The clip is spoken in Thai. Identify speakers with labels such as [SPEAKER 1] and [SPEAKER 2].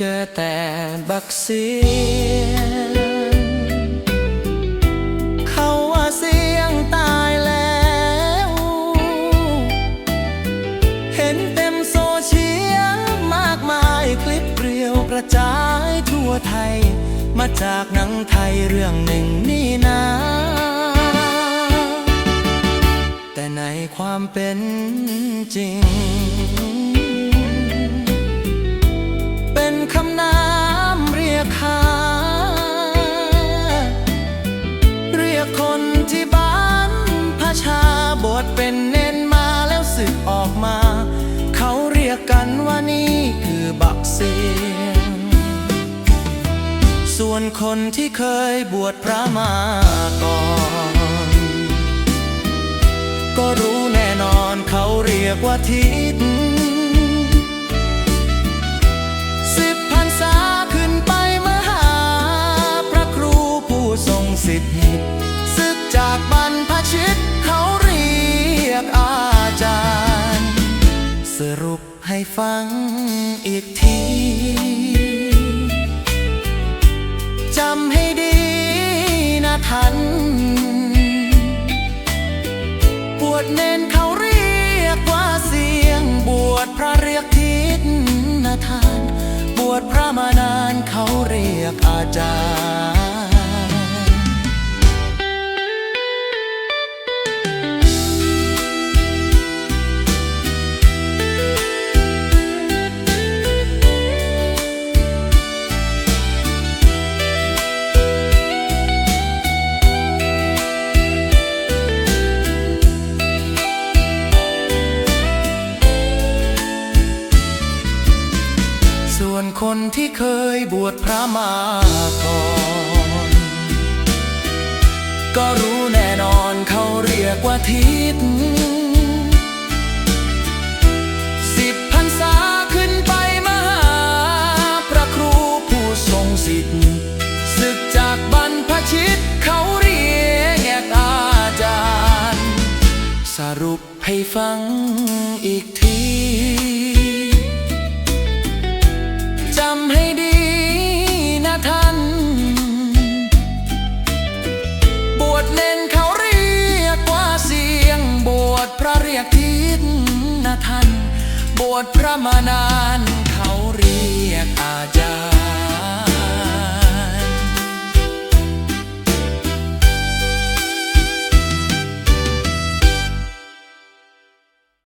[SPEAKER 1] เจอแต่บักเสียงเขาว่าเสียงตายแล้ว เห็นเต็มโซเชียลมากมายคลิปเรียวกระจายทั่วไทย มาจากหนังไทยเรื่องหนึ่งนี่นาแต่ในความเป็นจริง บทเป็นเน้นมาแล้วสึกออกมา เขาเรียกกันว่านี่คือบักเสียง ส่วนคนที่เคยบวชพระมาก่อน ก็รู้แน่นอนเขาเรียกว่าทิศ ฟังอีกที จำให้ดีนะท่านบวชเน้นเขาเรียกว่าเสียง บวชพระเรียกทิศนะท่าน บวชพระมานานเขาเรียกอาจารย์ ส่วนคนที่เคยบวชพระมาก่อนก็รู้แน่นอนเขาเรียกว่าทิศสิบพรรษาขึ้นไปมหาพระครูผู้ทรงสิทธิ์ศึกจากบรรพชิตเขาเรียกอาจารย์ สรุปให้ฟังอีกที บวชพระเรียกทิศนะท่าน บวชพระมานาน